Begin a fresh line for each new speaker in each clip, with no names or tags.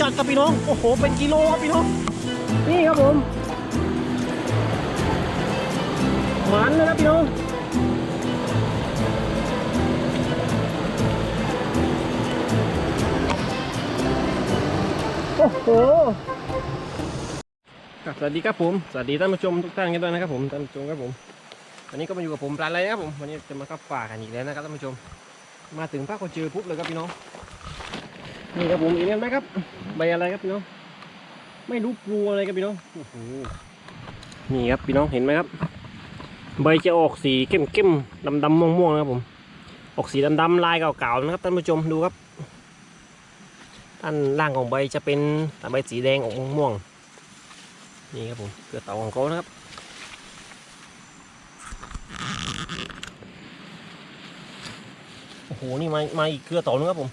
จัดครับพี่น้อง โอ้โห เป็นกิโลครับพี่น้อง นี่ครับผมหมันนะครับพี่น้องโอ้โหครับสวัสดีครับผม สวัสดีท่านผู้ชมทุกท่านกันด้วยนะครับผม ท่านผู้ชมครับผม วันนี้ก็มาอยู่กับผมปลาอะไรนะครับผม วันนี้จะมาขับฝ่ากันอีกแล้วนะครับท่านผู้ชม มาถึงภาคก็เจอปุ๊บเลยครับพี่น้อง นี่ครับผมเห็นไหมครับ ใบอะไรครับพี่น้อง ไม่รู้ปลูอะไรครับพี่น้องโอ้โหนี่ครับพี่น้องเห็นไหมครับ ใบจะออกสีเข้มๆดำๆม่วงๆนะครับผม ออกสีดำๆลายเก่าๆนะครับท่านผู้ชมดูครับด้านล่างของใบจะเป็นใบสีแดงออกม่วงๆนี่ครับผมเกลือเต่าของเขานะครับโอ้โหนี่มามาอีกเกลือเต่านึงครับผม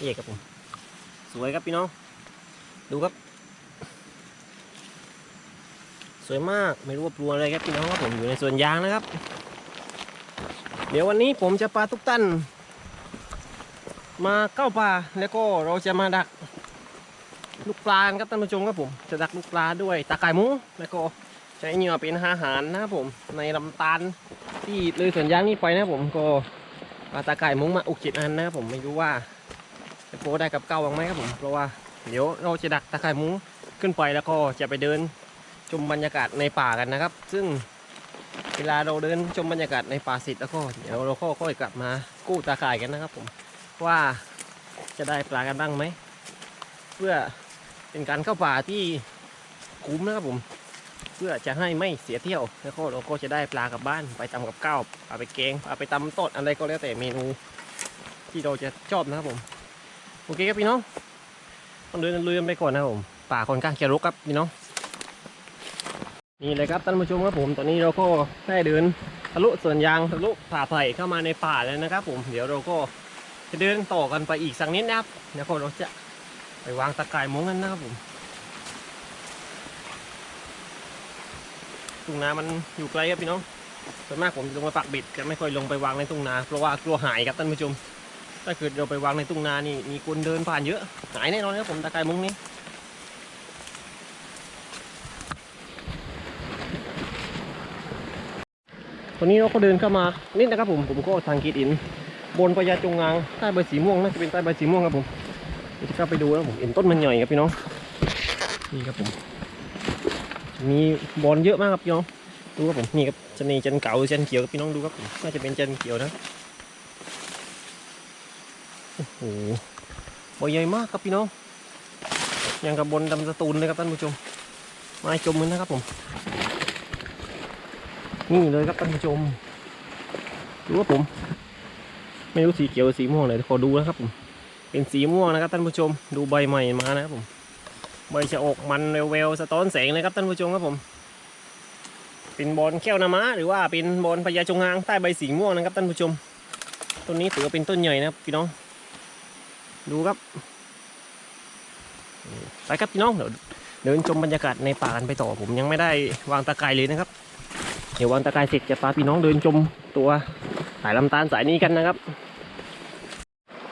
นี่ครับผม สวยครับพี่น้อง ดูครับ สวยมากไม่รู้ว่าปลัวอะไรครับพี่น้องครับผมอยู่ในสวนยางนะครับ เดี๋ยววันนี้ผมจะพาทุกท่านมาเข้าป่าแล้วก็เราจะมาดักลูกปลาครับท่านผู้ชมครับผมจะดักลูกปลาด้วยตาไก่หมูแล้วก็ใช้เหยื่อเป็นอาหารนะครับผมในลำตาลที่เลยสวนยางนี้ไปนะครับผมก็ปลาตาไก่มุ้งมาอุกจิตอันนะครับผมไม่รู้ว่า โปได้กับเก้าบ้างไหมครับผม เพราะว่าเดี๋ยวเราจะดักตาไก่หมุ้งขึ้นไปแล้วก็จะไปเดินชมบรรยากาศในป่ากันนะครับ ซึ่งเวลาเราเดินชมบรรยากาศในป่าเสร็จแล้วก็เดี๋ยวเราก็ค่อยกลับมากู้ตาข่ายกันนะครับ ผมว่าจะได้ปลากันบ้างไหมเพื่อเป็นการเข้าป่าที่คุ้มนะครับผม เพื่อจะให้ไม่เสียเที่ยวแล้วก็เราก็จะได้ปลากลับบ้านไปทำกับข้าวเอาไปแกงเอาไปตำต้นอะไรก็แล้วแต่เมนู ที่เราจะชอบนะครับผม โอเคครับพี่น้องต้องเดินลุยกันไปก่อนนะผมป่าค่อนข้างจะรกครับพี่น้องนี่เลยครับท่านผู้ชมครับผมตอนนี้เราก็ได้เดินทะลุสวนยางทะลุผ่าไผ่เข้ามาในป่าแล้วนะครับผมเดี๋ยวเราก็จะเดินต่อกันไปอีกสักนิดนะครับแล้วก็เราจะไปวางตะข่ายมุ้งกันนะครับผมทุ่งนามันอยู่ไกลครับพี่น้องส่วนมากผมลงไปปักบ็ดจะไม่ค่อยลงไปวางในทุ่งนาเพราะว่ากลัวหายครับท่านผู้ชม ถ้าเกิดเราไปวางในทุ่งนานี่มีคนเดินผ่านเยอะ หายแน่นอนครับผมตะไคร่มุ้งนี้ตอนนี้เราก็เดินเข้ามานิดนะครับผมผมก็ทางกีดอิน บนพญาจงงางใต้ใบสีม่วงน่าจะเป็นใต้ใบสีม่วงครับผมเดี๋ยวจะเข้าไปดูนะผมเห็นต้นมันใหญ่ครับพี่น้องนี่ครับผมมีบอลเยอะมากครับพี่น้องดูครับผมนี่ครับจันนีจันเก่าจันเขียวครับพี่น้องดูครับผมน่าจะเป็นจันเขียวนะ โอ้โหบใหญ่มากครับพี่น้องยังกับบนดำสตูนเลยครับท่านผู้ชมไม้จมมือนนะครับผม นี่เลยครับท่านผู้ชมดูครับผม ไม่รู้สีเขียวหรือสีม่วงเลยขอดูนะครับผม เป็นสีม่วงนะครับท่านผู้ชม ดูใบใหม่มานะครับผมใบจะออกมันเวลๆสะท้อนแสงเลยครับท่านผู้ชมครับผม เป็นบอลแก้วนาม้าหรือว่าเป็นบอลพญาจงอางใต้ใบสีม่วงนะครับท่านผู้ชมต้นนี้ถือว่าเป็นต้นใหญ่นะครับพี่น้อง ดูครับไปครับพี่น้องเดี๋ยวเดินชมบรรยากาศในป่ากันไปต่อผมยังไม่ได้วางตะไคร้เลยนะครับ เดี๋ยววางตะไคร้เสร็จจะพาพี่น้องเดินชมตัวสายลำตาลสายนี้กันนะครับ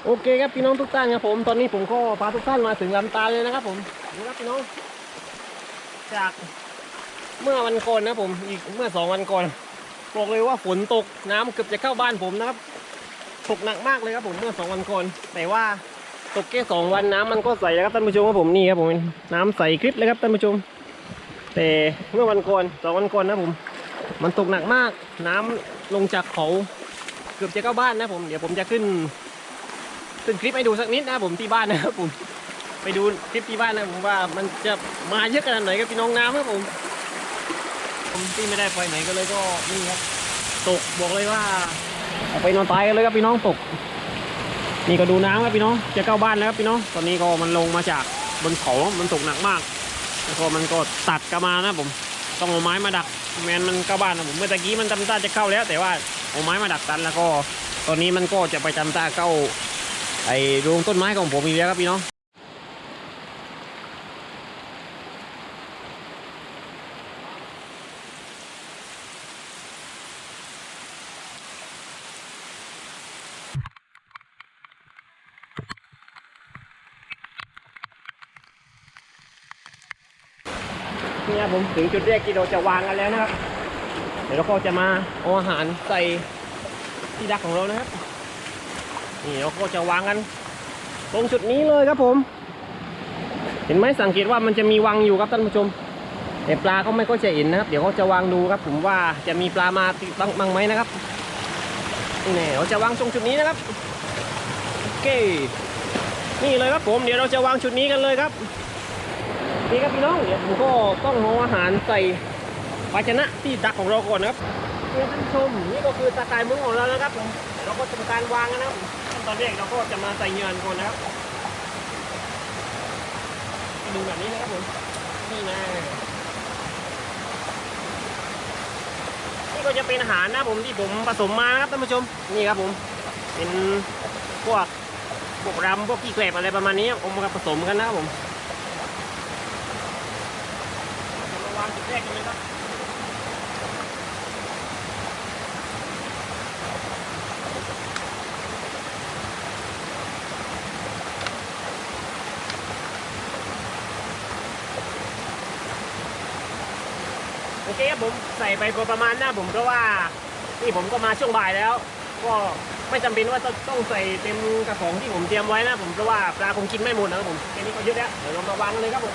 โอเคครับพี่น้องทุกท่านครับผมตอนนี้ผมก็พาทุกท่านมาถึงลำตาลเลยนะครับ ผมดูครับพี่น้อง จากเมื่อวันก่อนนะผมอีกเมื่อสองวันก่อนบอกเลยว่าฝนตกน้ำเกือบจะเข้าบ้านผมนะครับตกหนักมากเลยครับผมเมื่อสองวันก่อนแต่ว่า ตกแค่สองวันน้ำมันก็ใสแล้วครับท่านผู้ชมครับผมนี่ครับผมน้ำใสคลิปเลยครับท่านผู้ชม แต่เมื่อวันก่อนสองวันก่อนนะผม มันตกหนักมาก น้ำลงจากเขาเกือบจะเข้าบ้านนะผมเดี๋ยวผมจะขึ้นขึ้นคลิปให้ดูสักนิดนะผมที่บ้านนะครับผม ไปดูคลิปที่บ้านนะผมว่ามันจะมาเยอะขนาดไหนกับพี่น้องน้ำครับผม ผมที่ไม่ได้ไปไหนก็เลยก็นี่ครับตกบอกเลยว่าเอาไปนอนตายกันเลยครับพี่น้องตก นี่ก็ดูน้ำครับพี่น้อง จะเข้าบ้านแล้วครับพี่น้อง ตอนนี้ก็มันลงมาจากบนเขามันตกหนักมาก แล้วก็มันก็ตัดกลับมานะผม ต้องเอาไม้มาดัก แมนมันเข้าบ้านนะผม เมื่อตะกี้มันจำตาจะเข้าแล้ว แต่ว่าเอาไม้มาดักตันแล้วก็ ตอนนี้มันก็จะไปจำตาเข้าไอ้โรงต้นไม้ของผมอีกแล้วครับพี่น้อง ผมถึงจุดแรกที่เราจะวางกันแล้วนะครับ เดี๋ยวเราก็จะมาเอาอาหารใส่ที่ดักของเรานะครับ นี่เราก็จะวางกัน ตรงจุดนี้เลยครับผม เห็นไหมสังเกตว่ามันจะมีวังอยู่ครับท่านผู้ชมแต่ปลาเขาไม่ก็จะเห็นนะครับ เดี๋ยวเขาจะวางดูครับ ผมว่าจะมีปลามาติดบ้างบ้างไหมนะครับนี่เราจะวางตรงจุดนี้นะครับโอเคนี่เลยครับผมเดี๋ยวเราจะวางจุดนี้กันเลยครับ นี่ครับพี่น้องเดี๋ยวผมก็ต้องเอาอาหารใส่ภาชนะที่ดักของเราก่อนนะครับท่านผู้ชมนี่ก็คือตะกายมุ้งของเรานะครับเราก็ทำการวางนะครับขั้นตอนแรกเราก็จะมาใส่เงื่อก่อนนะครับดึงแบบนี้นะครับผมนี่นะนี่ก็จะเป็นอาหารนะผมที่ผมผสมมานะครับท่านผู้ชมนี่ครับผมเป็นพวกพวกรำพวกขี้แกลบอะไรประมาณนี้เอมาผสมกันนะครับผมเรามาวางจุด แรกกันเลยครับโอเคครับผมใส่ไปพอประมาณหน้าผมเพราะว่านี่ผมก็มาช่วงบ่ายแล้ว ก็ไม่จำเป็นว่าต้องใส่เต็มกระป๋องที่ผมเตรียมไว้นะผมเพราะว่าปลาคงกินไม่หมดนะครับผมแค่นี้ก็เยอะแล้วเดี๋ยวเรามาวางกันเลยครับผม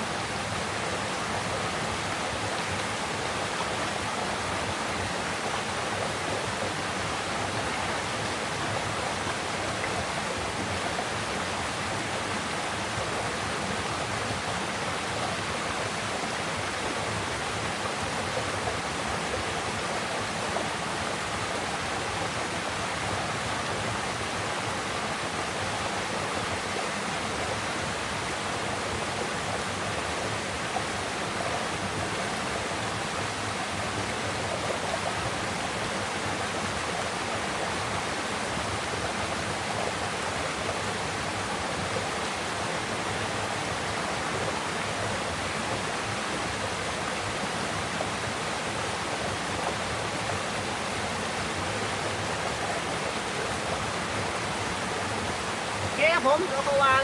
ผมเราก็วาง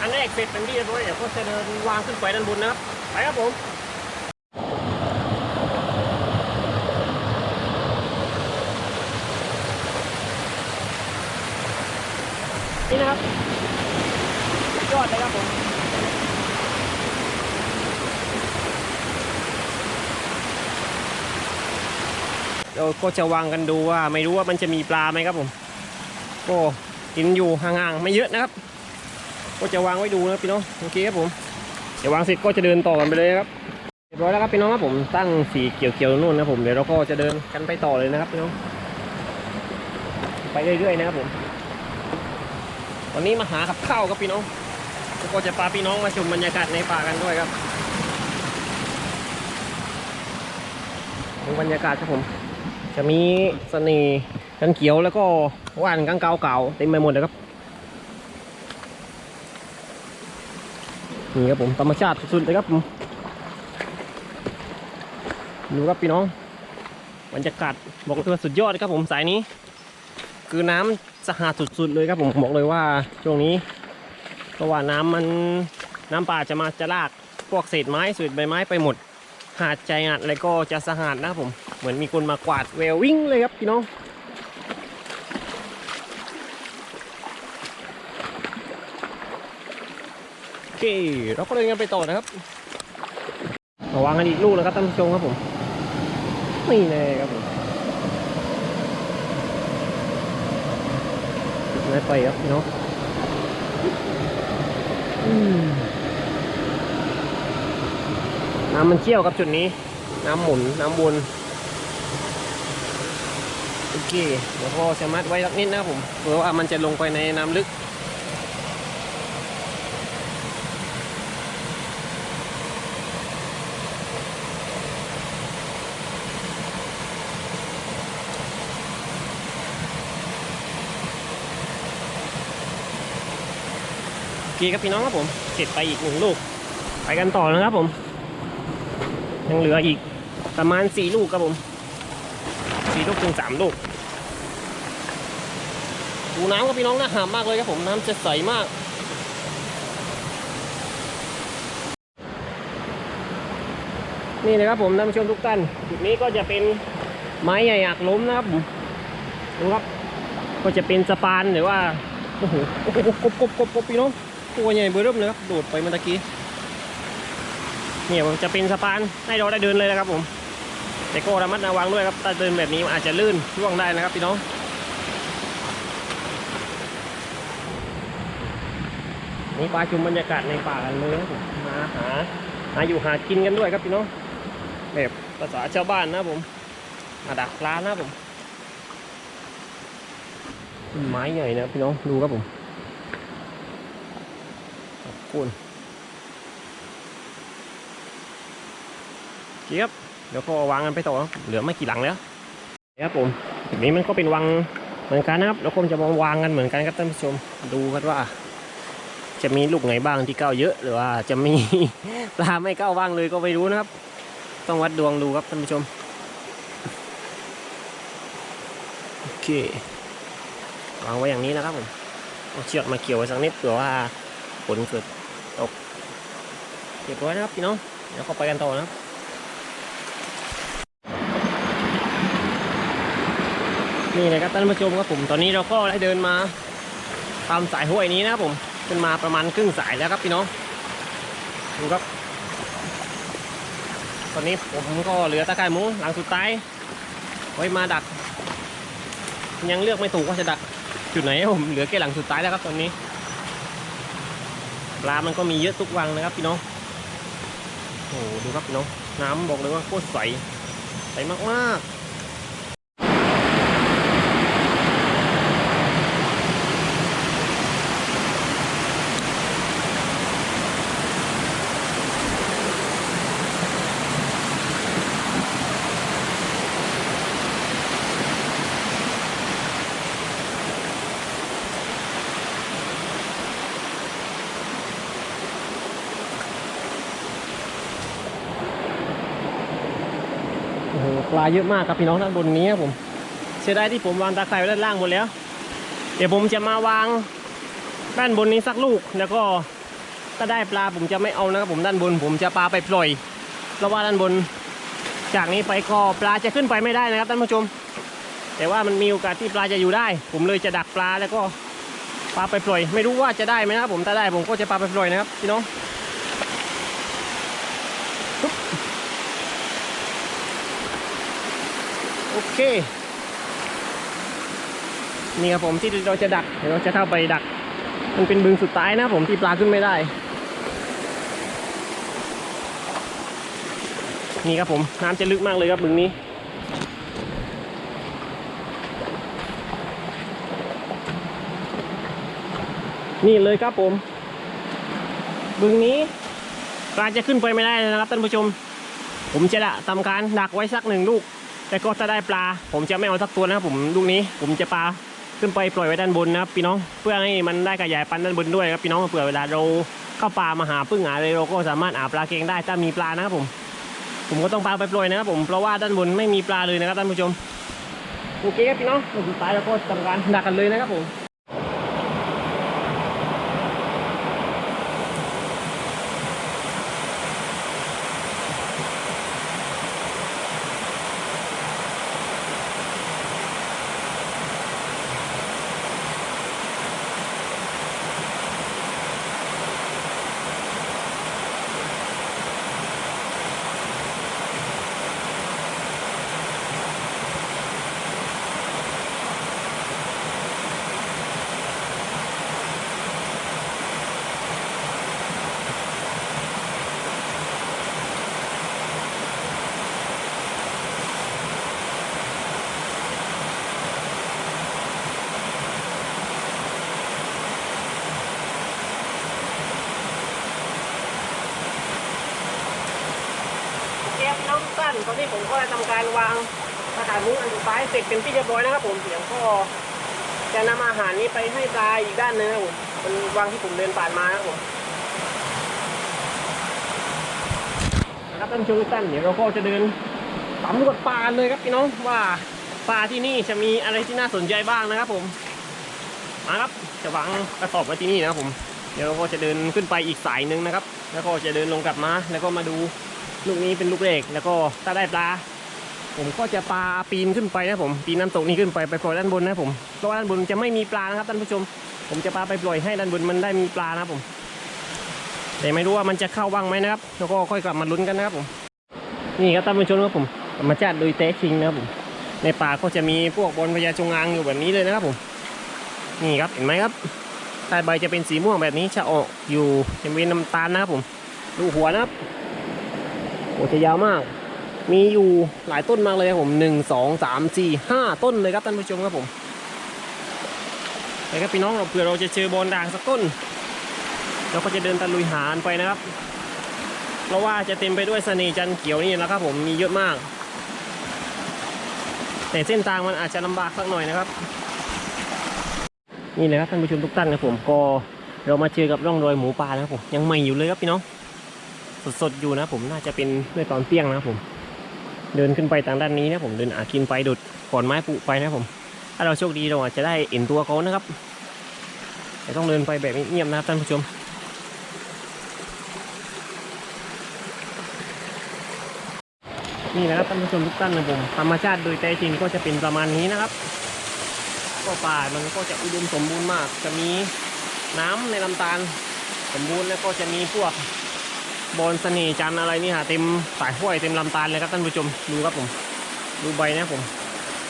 อันแรกเสร็จเป็นที่เรียบร้อยเดี๋ยวก็จะเดินวางขึ้นไปด้านบนนะครับไปครับผมนี่นะครับยอดเลยครับผมเราก็จะวางกันดูว่า ไม่รู้ว่ามันจะมีปลาไหมครับผมก็ กินอยู่ห่างๆไม่เยอะนะครับ ก็จะวางไว้ดูนะพี่น้องโอเคครับผมเดี๋ยววางเสร็จก็จะเดินต่อกันไปเลยครับเรียบร้อยแล้วครับพี่น้องครับผมตั้งสีเขียวๆนู่นนะผมเดี๋ยวเราก็จะเดินกันไปต่อเลยนะครับพี่น้องไปเรื่อยๆนะครับผมวันนี้มาหากับข้าวครับพี่น้องก็จะพาพี่น้องมาชมบรรยากาศในป่ากันด้วยครับดูบรรยากาศครับผม จะมีเสน่ห์กันเขียวแล้วก็ว่านกังเก่าเก่าๆเต็มไปหมดเลยครับนี่ครับผมธรรมชาติสุดๆเลยครับผมดูครับพี่น้องบรรยากาศบอกเลยว่าสุดยอดครับผมสายนี้ คือน้ำสะอาดสุดๆเลยครับผมบอกเลยว่าช่วงนี้เพราะว่าน้ำมันน้ำป่าจะมาจะลากพวกเศษไม้เศษใบไม้ไปหมด หาดใจหาดอะไรก็จะสะอาดนะครับผม เหมือนมีคนมากวาดแวววิ่งเลยครับพี่น้องโอเคเราก็เดินกันไปต่อนะครับมาวางกันอีกลูกแล้วครับท่านผู้ชมครับผมนี่เลยครับผมไม่ไปครับพี่น้องน้ำมันเชี่ยวครับจุดนี้ น้ำหมุน น้ำวน เคเดี๋ยวก็จะมัดไว้สักนิดนะครับผมเพราะว่ามันจะลงไปในน้ำลึกโอเคครับพี่น้องครับผมเสร็จไปอีกหนึ่งลูก ไปกันต่อนะครับผม ยังเหลืออีกประมาณสี่ลูกครับผมสี่ลูกถึงสามลูก ดูน้ำครับพี่น้องน่าหามมากเลยครับผมน้ำจะใสมาก นี่นะครับผมท่านผู้ชมทุกท่านจุดนี้ก็จะเป็นไม้ใหญ่หักล้มนะครับผมดูครับก็จะเป็นสะพานหรือว่าโอ้โหกบกบกบกบพี่น้องตัวใหญ่เบอร์เริ่มเลยครับโดดไปเมื่อกี้เนี่ยจะเป็นสะพานให้เราได้เดินเลยนะครับผม แต่ก็ระมัดระวังด้วยครับถ้าเดินแบบนี้อาจจะลื่นร่วงได้นะครับพี่น้อง นี่ปลาชุมบรรยากาศในป่ากันเลยมาหาหาอยู่หากินกันด้วยครับพี่น้องแบบภาษาชาวบ้านนะผมมาดักปลานะผมไม้ใหญ่นะพี่น้องดูครับผมขอบคุณเจี๊ยบเดี๋ยวก็วางกันไปต่อเหลือไม่กี่หลังแล้วครับผมนี้มันก็เป็นวังเหมือนกันนะครับแล้วก็จะมาวางกันเหมือนกันครับท่านผู้ชมดูกันว่า จะมีลูกไหนบ้างที่เก้าเยอะหรือว่าจะมีปลาไม่เก้าบ้างเลยก็ไม่รู้นะครับ ต้องวัดดวงดูครับท่านผู้ชมโอเควางไว้อย่างนี้นะครับผมเอาเชือกมาเกี่ยวไว้สักนิดเผื่อว่าฝนเกิดตกเก็บไว้นะครับพี่น้องเดี๋ยวเข้าไปกันต่อนะครับนี่นะครับท่านผู้ชมครับผมตอนนี้เราก็ได้เดินมาตามสายห้วยนี้นะครับผม ขึ้นมาประมาณครึ่งสายแล้วครับพี่น้องดูครับ ตอนนี้ผมก็เหลือตะไคร่หมูหลังสุดท้าย ไว้มาดัก ยังเลือกไม่ถูกว่าจะดักจุดไหนผมเหลือแค่หลังสุดท้ายแล้วครับตอนนี้ปลามันก็มีเยอะทุกวังนะครับพี่น้องโอ้โหดูครับพี่น้องน้ำบอกเลยว่าโคตรใสใสมากๆ ลาเยอะมากครับพี่น้องด้านบนนี้ครับผม เสียดายที่ผมวางตาข่ายไว้ด้านล่างหมดแล้ว เดี๋ยวผมจะมาวางด้านบนนี้สักลูกแล้วก็ถ้าได้ปลาผมจะไม่เอานะครับผมด้านบน ผมจะปลาไปปล่อยเพราะว่าด้านบน จากนี้ไปก็ปลาจะขึ้นไปไม่ได้นะครับท่านผู้ชม แต่ว่ามันมีโอกาสที่ปลาจะอยู่ได้ ผมเลยจะดักปลาแล้วก็ปลาไปปล่อย ไม่รู้ว่าจะได้ไหมนะครับผมถ้าได้ผมก็จะปลาไปปล่อยนะครับพี่น้องปุ๊บโอ เค นี่ครับผมที่เราจะดักเดี๋ยวเราจะเข้าไปดัก มันเป็นบึงสุดท้ายนะผมที่ปลาขึ้นไม่ได้ นี่ครับผมน้ำจะลึกมากเลยครับบึงนี้นี่เลยครับผม บึงนี้ปลาจะขึ้นไปไม่ได้เลยนะครับท่านผู้ชม ผมจะดะทำการดักไว้สักหนึ่งลูก แต่ก็ถ้าได้ปลา ผมจะไม่เอาสักตัวนะครับผมลูกนี้ ผมจะปลาขึ้นไปปล่อยไว้ด้านบนนะครับพี่น้องเพื่อให้มันได้ขยายพันธุ์ด้านบนด้วยครับพี่น้องเผื่อเวลาเราเข้าป่ามาหาพึ่งหาอะไรเราก็สามารถหาปลาเก่งได้ถ้ามีปลานะครับผม ผมก็ต้องปลาไปปล่อยนะครับผมเพราะว่าด้านบนไม่มีปลาเลยนะครับท่านผู้ชมโอเคครับพี่น้องสุดท้ายเราก็ทำการดักกันเลยนะครับผม โอเคครับพี่น้องทุกท่านตอนนี้ผม การวางอาหารมุ้งอันสุดท้ายเสร็จเป็นที่เรียบร้อยนะครับผมเดี๋ยวก็จะนำอาหารนี้ไปให้ปลาอีกด้านหนึงครับผมเป็นวางที่ผมเดินผ่านมาครับผมครับท่านผู้ชมทุกท่านเดี๋ยวเราก็จะเดินสำรวจป่าเลยครับพี่น้องว่าป่าที่นี่จะมีอะไรที่น่าสนใจบ้างนะครับผมมาครับจะวางกระสอบไว้ที่นี่นะครับผมเดี๋ยวเราก็จะเดินขึ้นไปอีกสายหนึ่งนะครับ แล้วก็จะเดินลงกลับมา แล้วก็มาดูลูกนี้เป็นลูกเล็กแล้วก็ถ้าได้ปลา ผมก็จะปลาปีนขึ้นไปนะผมปีนน้ำตกนี้ขึ้นไปไปปล่อยด้านบนนะผมเพราะว่าด้านบนจะไม่มีปลานะครับท่านผู้ชม ผมจะปลาไปปล่อยให้ด้านบนมันได้มีปลานะครับผม แต่ไม่รู้ว่ามันจะเข้าบ้างไหมนะครับแล้วก็ค่อยกลับมาลุ้นกันนะครับผม นี่ครับท่านผู้ชมครับผมธรรมชาติโดยแท้จริงนะครับผม ในป่าก็จะมีพวกบอลพญาจงอางอยู่แบบนี้เลยนะครับผม นี่ครับเห็นไหมครับใต้ใบจะเป็นสีม่วงแบบนี้จะออกอยู่จะเป็นน้ำตาลนะครับผม ดูหัวนะครับโอ้จะยาวมาก มีอยู่หลายต้นมากเลยครับผมหนึ่งสองสามสี่ห้าต้นเลยครับท่านผู้ชมครับผมไปครับพี่น้องเราเผื่อเราจะเจอบอลด่างสักต้น เราก็จะเดินตะลุยหาไปนะครับ เพราะว่าจะเต็มไปด้วยเสน่ห์จันเขียวนี่นะครับผมมีเยอะมาก แต่เส้นทางมันอาจจะลำบากสักหน่อยนะครับ นี่เลยครับท่านผู้ชมทุกท่านนะผมก็เรามาเจอกับร่องรอยหมูป่านะครับผมยังใหม่อยู่เลยครับพี่น้องสดๆอยู่นะผมน่าจะเป็นเมื่อตอนเที่ยงนะครับผม เดินขึ้นไปทางด้านนี้นะผมเดินอากินไปดุดขอนไม้ปุไปนะผม ถ้าเราโชคดีเราอาจจะได้เห็นตัวเขานะครับแต่ต้องเดินไปแบบเงียบนะครับท่านผู้ชมนี่นะครับท่านผู้ชมทุกท่านนะผมธรรมชาติโดยแท้จริงก็จะเป็นประมาณนี้นะครับก็ป่ามันก็จะอุดมสมบูรณ์มาก จะมีน้ำในลำธารสมบูรณ์แล้วก็จะมีพวก บอนเสน่จันอะไรนี่ฮะเต็มสายห้วยเต็มลำธารเลยครับท่านผู้ชมดูครับผมดูใบนะผม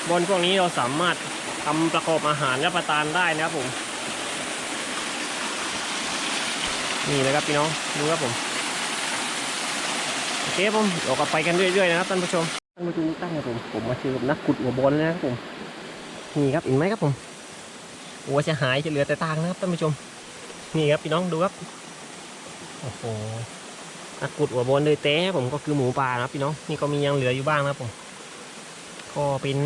บอนพวกนี้เราสามารถทำประกอบอาหารรับประทานได้นะครับผม นี่นะครับพี่น้องดูครับผมโอเคผมเราก็ไปกันเรื่อยๆนะครับท่านผู้ชมท่านผู้ชมทุกท่านครับผมผมมาเจอกับนักขุดหัวบอลแล้วนะครับผมนี่ครับเห็นไหมครับผมหัวจะหายจะเหลือแต่ตางนะครับท่านผู้ชม นี่ครับพี่น้องดูครับโอ้โห นักขุดหัวบอลเลยเต้ผมก็คือหมูป่านะพี่น้องนี่ก็มียังเหลืออยู่บ้างนะผมก็เป็น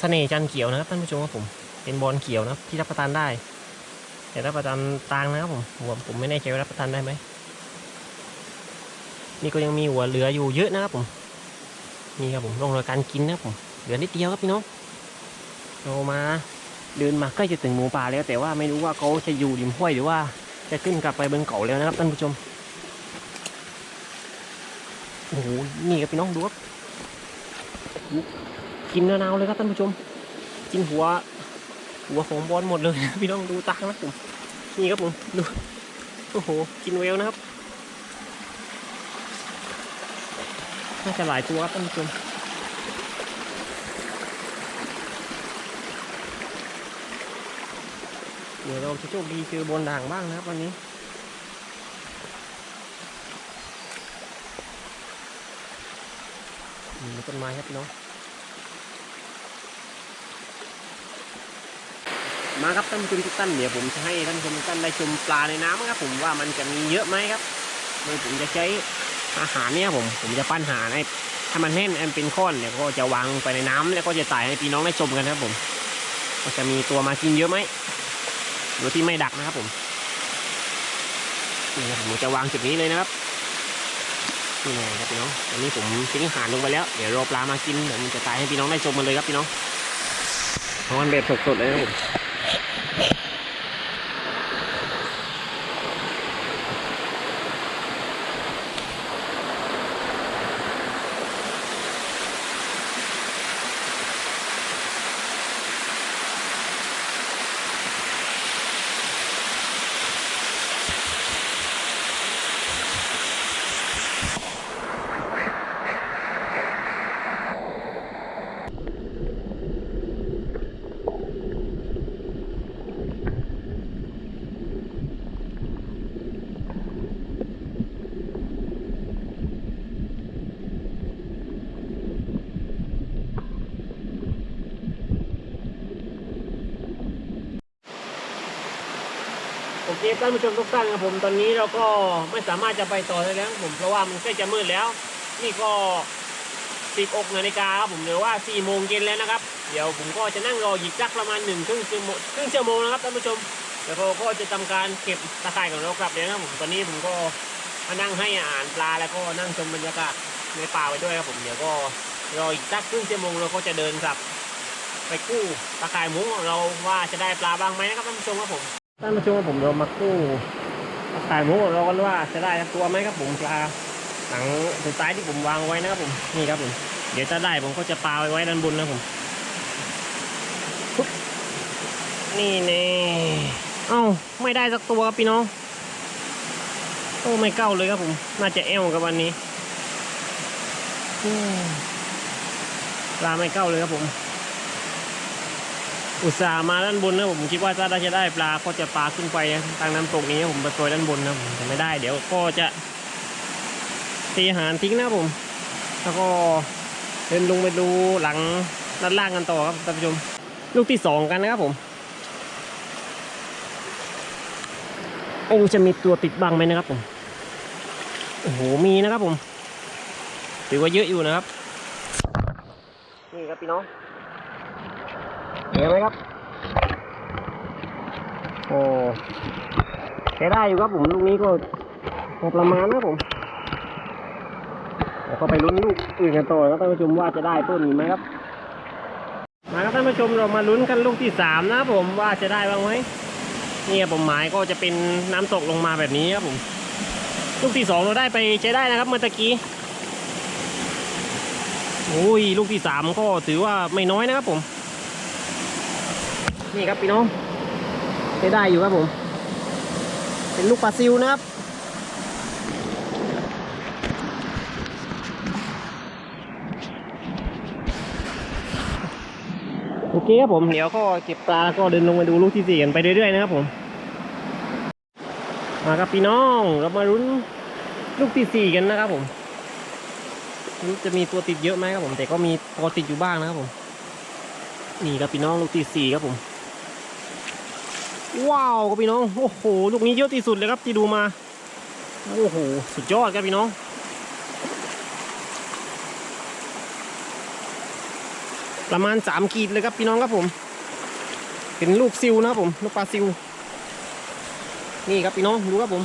เสน่ห์จันเขียวนะครับท่านผู้ชมครับผมเป็นบอลเขียวนะที่รับประทานได้ แต่รับประทานตางนะครับผมผมผมไม่แน่ใจว่ารับประทานได้ไหมนี่ก็ยังมีหัวเหลืออยู่เยอะนะครับผมนี่ครับผมร่องรอยการกินนะครับผมเหลือนิดเดียวครับพี่น้องเรามาเดินมาใกล้จะถึงหมูป่าแล้ว แต่ว่าไม่รู้ว่าเขาจะอยู่ริมห้วยหรือว่าจะขึ้นกลับไปบนเขาแล้วนะครับท่านผู้ชม โอ้โหนี่ครับพี่น้องดูครับกินนาวๆเลยครับท่านผู้ชม กินหัว หัวของบอลหมดเลยพี่น้องดูตักนะครับผมนี่ครับผมดูโอ้โหกินเวลนะครับน่าจะหลายตัวครับท่านผู้ชมเดี๋ยวเราจะโชคดีเจอบนด่างบ้างนะครับวันนี้ มีต้นไม้ครับน้องมาครับท่านผู้ชมทุกท่านเดี๋ยวผมจะให้ท่านผู้ชมทุกท่านได้ชมปลาในน้ำครับ ผมว่ามันจะมีเยอะไหมครับโดยผมจะใช้อาหารเนี่ยผมผมจะปั้นหาให้ให้มันแน่นอันเป็นก้อนเนี่ยก็จะวางไปในน้ำแล้วก็จะต่ายให้พี่น้องได้ชมกันนะครับผมว่าจะมีตัวมากินเยอะไหมโดยที่ไม่ดักนะครับผมนี่ผมจะวางจุดนี้เลยนะครับ นี่ไงครับพี่น้องอันนี้ผมทิ้งอาหารลงไปแล้ว เดี๋ยวรอปลามากินเดี๋ยวมันจะตายให้พี่น้องได้ชมกันเลยครับพี่น้องทอนแบบสดๆเลยครับผมานผู้ชมทุกท่านครับผมตอนนี้เราก็ไม่สามารถจะไปต่อได้แล้วผมเพราะว่ามันใกล้จะมืดแล้ว นี่ก็สิบอกนาฬิกาครับผมหรือว่า4โมงเย็นแล้วนะครับ เดี๋ยวผมก็จะนั่งรอหยิบจักประมาณหนึ่งครึ่งชั่วโมงครึ่งชั่วโมงนะครับท่านผู้ชมแล้วก็ก็จะทำการเก็บตะข่ายของเรากลับเลยนะครับผมตอนนี้ผมก็มานั่งให้อาหารปลาแล้วก็นั่งชมบรรยากาศในป่าไปด้วยครับผมเดี๋ยวก็รออีกสักครึ่งชั่วโมงเราก็จะเดินกลับ ไปกู้ตะข่ายหมุ้งของเราว่าจะได้ปลาบ้างไหมนะครับท่านผู้ชมครับผม ท่านผู้ชมผมเรามากู้ตะข่ายหมูของเรากันว่าจะได้สักตัวไหมครับผมปลาหลังสุดท้ายที่ผมวางไว้นะครับผมนี่ครับผมเดี๋ยวถ้าได้ผมก็จะปาไว้ไว้ด้านบนนะครับผมนี่แน่เอ้าไม่ได้สักตัวครับพี่น้องโอ้ไม่เก้าเลยครับผม น่าจะเอวกับวันนี้ปลาไม่เก้าเลยครับผม อุตส่าห์มาด้านบนนะผมคิดว่าถ้าได้จะได้ปลาก็จะปลาขึ้นไปทางน้ำตกนี้ผมไปโปรยด้านบนนะผมแต่ไม่ได้ เดี๋ยวก็จะตีอาหารทิ้งนะผม แล้วก็เดินลงไปดูหลังด้านล่างกันต่อครับท่านผู้ชมลูกที่สองกันนะครับผมไม่รู้จะมีตัวติดบ้างไหมนะครับผมโอ้โหมีนะครับผมถือว่าเยอะอยู่นะครับ นี่ครับพี่น้อง เห็นไหมครับ โอ้ใช้ได้อยู่ครับผมลูกนี้ก็พอประมาณนะผมเดี๋ยวก็ไปลุ้นลูกอื่นกันต่อครับท่านผู้ชมว่าจะได้ต้นนี้ไหมครับ มาครับท่านผู้ชมเรามาลุ้นกันลูกที่สามนะผมว่าจะได้บ้างไหมนี่ผมหมายก็จะเป็นน้ำตกลงมาแบบนี้ครับผมลูกที่สองเราได้ไปใช้ได้นะครับเมื่อตะกี้โอ้ยลูกที่สามก็ถือว่าไม่น้อยนะครับผม นี่ครับพี่น้องใช้ได้อยู่ครับผม เป็นลูกปลาซิวนะครับ โอเคครับผม เดี๋ยวก็เก็บปลาแล้วก็เดินลงมาดูลูกที่สี่กันไปเรื่อยๆนะครับผม มาครับพี่น้องเรามารุ้นลูกที่สี่กันนะครับผมรู้จะมีตัวติดเยอะไหมครับผม แต่ก็มีพอติดอยู่บ้างนะครับผม นี่ครับพี่น้องลูกที่สี่ครับผม ว้าวครับพี่น้อง โอ้โห ลูกนี้เยอะที่สุดเลยครับที่ดูมา โอ้โห สุดยอดครับพี่น้อง ประมาณสามขีดเลยครับพี่น้องครับผม เป็นลูกซิวนะครับผม ลูกปลาซิว นี่ครับพี่น้อง ดูครับผม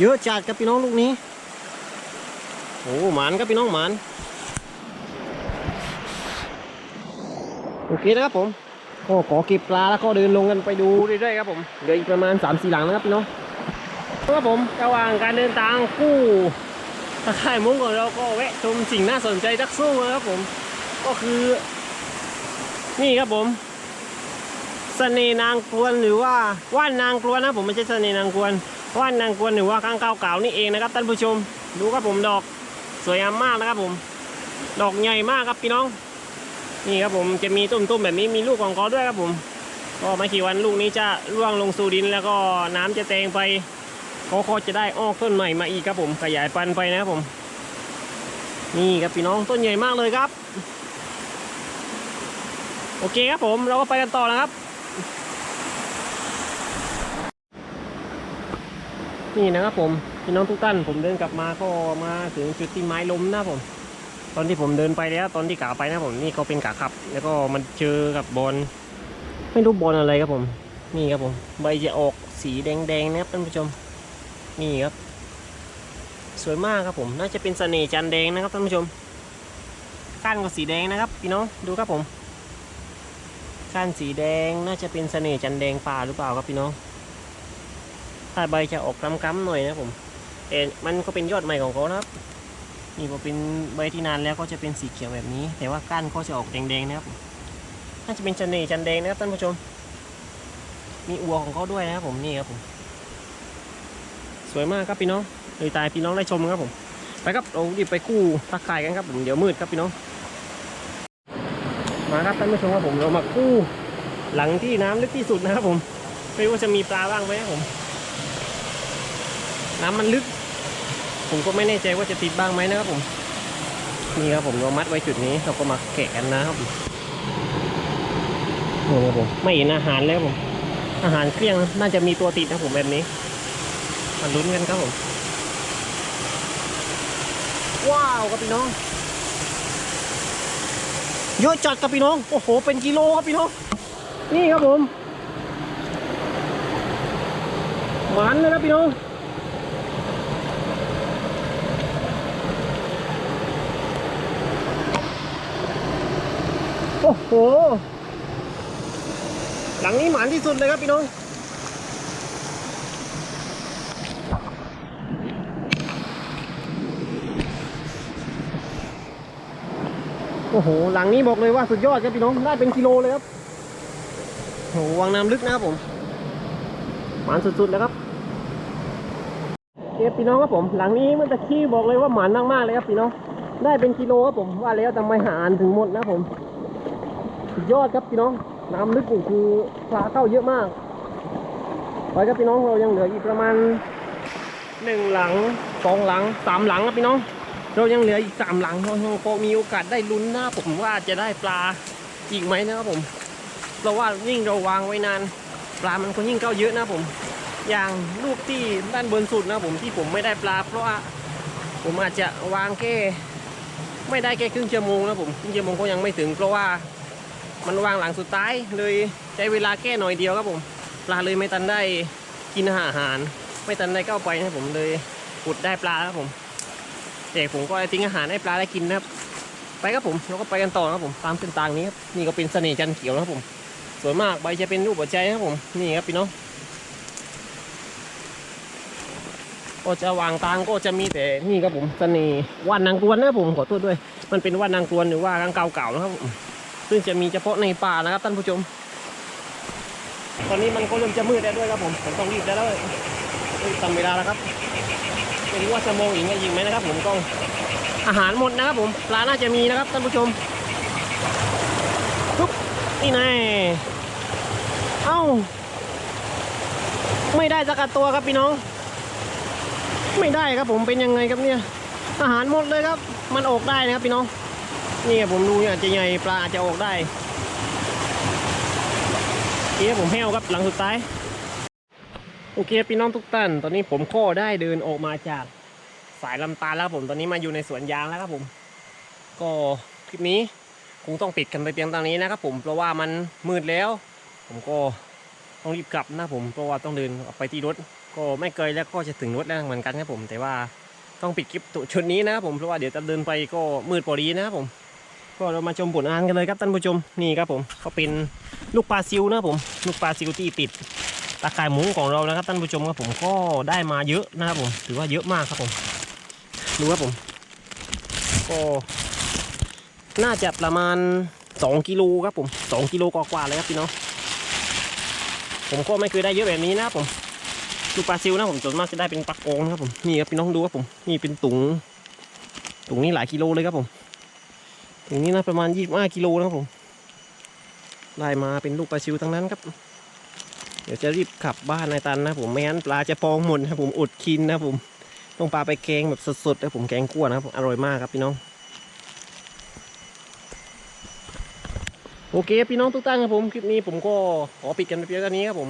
เยอะจัดครับพี่น้องลูกนี้ โอ้หมานครับพี่น้องหมาน โอเคนะครับผม ก็ขอเก็บปลาแล้วก็เดินลงกันไปดูเรื่อยๆครับผมเหลืออีกประมาณ3ามสี่หลังนะครับพี่น้องครับผมระหว่างการเดินทางคู่ตะข่ายมุ้งของเราก็แวะชมสิ่งน่าสนใจสักสู้นะครับผม ก็คือ นี่ครับผมเสน่นางกวนหรือว่าว่านนางกวนนะผมไม่ใช่เสน่นางกวนว่านนางกวนหรือว่าข้างเก้าเก่านี่เองนะครับท่านผู้ชม ดูครับผมดอกสวยงามมากนะครับผม ดอกใหญ่มากครับพี่น้อง นี่ครับผมจะมีต้นๆแบบนี้มีลูกของเขาด้วยครับผมก็ไม่กี่วันลูกนี้จะร่วงลงสู่ดินแล้วก็น้ำจะแตงไปเขาก็จะได้ออกต้นใหม่มาอีกครับผมขยายพันธุ์ไปนะครับผม นี่ครับพี่น้องต้นใหญ่มากเลยครับ โอเคครับผมเราก็ไปกันต่อนะครับ นี่นะครับผมพี่น้องทุกท่านผมเดินกลับมาก็มาถึงจุดที่ไม้ล้มนะผม ตอนที่ผมเดินไปแล้วตอนที่ขาไปนะผมนี่เขาเป็นขาขับ แล้วก็มันเจอกับบอลไม่รู้บอลอะไรครับผม นี่ครับผม ใบจะออกสีแดงๆนะครับท่านผู้ชมนี่ครับ สวยมากครับผม น่าจะเป็นเสน่ห์จันแดงนะครับท่านผู้ชมก้านก็สีแดงนะครับพี่น้องดูครับผมก้านสีแดงน่าจะเป็นเสน่ห์จันแดงป่าหรือเปล่าครับพี่น้องถ้าใบจะออกกำๆหน่อยนะผมแต่มันก็เป็นยอดใหม่ของเขานะครับ นี่พอเป็นใบที่นานแล้วก็จะเป็นสีเขียวแบบนี้ แต่ว่าก้านก็จะออกแดงๆนะครับน่าจะเป็นจันเนจันแดงนะครับท่านผู้ชม มีอัวของเขาด้วยนะครับผมนี่ครับผมสวยมากครับพี่น้องเลยตายพี่น้องได้ชมครับผมไปครับเราดิบไปกู้ทักทายกันครับผมเดี๋ยวมืดครับพี่น้องมาครับท่านผู้ชมครับผมเรามากู้หลังที่น้ำลึกที่สุดนะครับผมไม่ว่าจะมีปลาบ้างไหมครับผม น้ำมันลึก ผมก็ไม่แน่ใจว่าจะติดบ้างไหมนะครับผมนี่ครับผมเรามัดไว้จุดนี้เราก็มาแกะกันนะครับนี่ครับผมไม่เห็นอาหารแล้วผม อาหารเครื่องน่าจะมีตัวติดนะผมแบบนี้มาลุ้นกันครับผม ว้าวครับพี่น้องเยอะจัดครับพี่น้อง โอ้โห เป็นกิโลครับพี่น้อง นี่ครับผมหมันเลยครับพี่น้อง หวานที่สุดเลยครับพี่น้องโอ้โหหลังนี้บอกเลยว่าสุดยอดครับพี่น้องได้เป็นกิโลเลยครับโหวางน้ำลึกนะครับผมหมานสุดๆแล้วครับเอฟพี่น้องครับผม หลังนี้เมื่อตะขี้บอกเลยว่าหมานมากๆเลยครับพี่น้องได้เป็นกิโลครับผมว่าแล้วทำไมหาอ่านถึงหมดนะผม สุดยอดครับพี่น้อง น้ำลึกนี่คือปลาเข้าเยอะมากไปครับพี่น้องเรายังเหลืออีกประมาณหนึ่งหลังสองหลังสามหลังครับพี่น้อง เรายังเหลืออีกสามหลังเรายังพอมีโอกาสได้ลุ้นนะผมว่าจะได้ปลาอีกไหมนะครับผมเพราะว่ายิ่งเราวางไว้นาน ปลามันก็ยิ่งเข้าเยอะนะผม อย่างลูกที่ด้านบนสุดนะผมที่ผมไม่ได้ปลา เพราะว่าผมอาจจะวางแค่ไม่ได้แค่ครึ่งชั่วโมงนะผมครึ่งชั่วโมงก็ยังไม่ถึงเพราะว่า มันวางหลังสุดท้ายเลยใช้เวลาแค่หน่อยเดียวครับผมปลาเลยไม่ทันได้กินอาหาร ไม่ทันได้เข้าไปนะผมเลยอุดได้ปลาครับผมแต่ผมก็ทิ้งอาหารให้ปลาได้กินนะครับ ไปครับผมเราก็ไปกันต่อนะครับผมตามเส้นทางนี้ครับนี่ก็เป็นเสน่ห์จันเขียวนะครับผม สวยมากใบจะเป็นรูปหัวใจนะครับผมนี่ครับพี่น้องก็จะวางตางก็จะมีแต่นี่ครับผมเสน่ห์ว่านนางกวนนะครับผมขอโทษด้วย มันเป็นว่านนางกวนหรือว่าข้างเก่าๆนะครับผม ซึ่งจะมีเฉพาะในป่านะครับท่านผู้ชม ตอนนี้มันก็เริ่มจะมืดแล้วด้วยครับผมผมต้องรีบแล้วเลยรีบทำเวลาแล้วครับไม่รู้ว่าจะมองอีกไงยิงไหมนะครับ ผมกล้องอาหารหมดนะครับผมปลาน่าจะมีนะครับท่านผู้ชมปุ๊บนี่แน่เอ้า ไม่ได้สักตัวครับพี่น้อง ไม่ได้ครับผมเป็นยังไงครับเนี่ยอาหารหมดเลยครับ มันออกได้นะครับพี่น้อง นี่ครับผมดูเนี่ยอาจจะใหญ่ปลาอาจจะออกได้โอเคผมแห้วครับหลังสุดท้าย โอเคพี่น้องทุกท่าน ตอนนี้ผมก็ได้เดินออกมาจากสายลำตาลแล้วครับผมตอนนี้มาอยู่ในสวนยางแล้วครับผม ก็คลิปนี้คงต้องปิดกันไปเพียงตอนนี้นะครับผมเพราะว่ามันมืดแล้ว ผมก็ต้องรีบกลับนะผมเพราะว่าต้องเดินออกไปที่รถ ก็ไม่เกยแล้วก็จะถึงรถแล้วเหมือนกันครับผม แต่ว่าต้องปิดคลิปตัวชุดนี้นะครับผมเพราะว่าเดี๋ยวจะเดินไปก็มืดพอดีนะครับผม ก็เรามาชมผลงานกันเลยครับท่านผู้ชมนี่ครับผมก็เป็นลูกปลาซิวนะผมลูกปลาซิวที่ติดตาข่ายหมูของเรานะครับท่านผู้ชมครับผมก็ได้มาเยอะนะครับผมถือว่าเยอะมากครับผมดูครับผมก็น่าจะประมาณ 2 กิโลครับผม 2 กิโลกว่าๆเลยครับพี่น้องผมก็ไม่เคยได้เยอะแบบนี้นะครับผมลูกปลาซิวนะผมส่วนมากจะได้เป็นปลาโกงครับผมนี่ครับพี่น้องดูครับผมนี่เป็นตุง ตุงนี่หลายกิโลเลยครับผม ตุงนี้นะประมาณ 25กิโลนะครับผม ได้มาเป็นลูกปลาซิวทั้งนั้นครับ เดี๋ยวจะรีบขับบ้านนายตันนะผมไม่งั้นปลาจะปองหมดนะผมอดกินนะผม ต้องปลาไปแกงแบบสดๆนะผมแกงกั่วนะครับผมอร่อยมากครับพี่น้อง โอเคพี่น้องทุกท่านครับผมคลิปนี้ผมก็ขอปิดกันไปเพียงเท่านี้ครับผม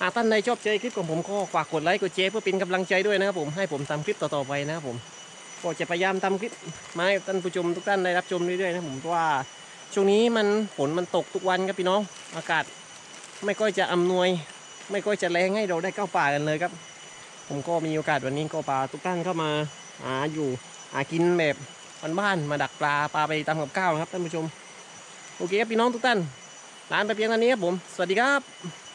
หากท่านใดชอบใจคลิปของผมก็ฝากกดไลค์กดแชร์เพื่อเป็นกำลังใจด้วยนะครับผมให้ผมทำคลิปต่อๆไปนะครับผม ก็จะพยายามทำคลิปมาให้ท่านผู้ชมทุกท่านได้รับชมเรื่อยๆนะผมเพราะว่าช่วงนี้มันฝนมันตกทุกวันครับพี่น้องอากาศไม่ค่อยจะอำนวย ไม่ค่อยจะแรงให้เราได้เข้าป่ากันเลยครับ ผมก็มีโอกาสวันนี้ก็ปลาทุกท่านเข้ามาหาอยู่หากินแบบบ้านๆมาดักปลาปลาไปตามกับข้าวนะครับท่านผู้ชมโอเคครับพี่น้องทุกท่านลาไปเพียงเท่านี้ครับผม สวัสดีครับ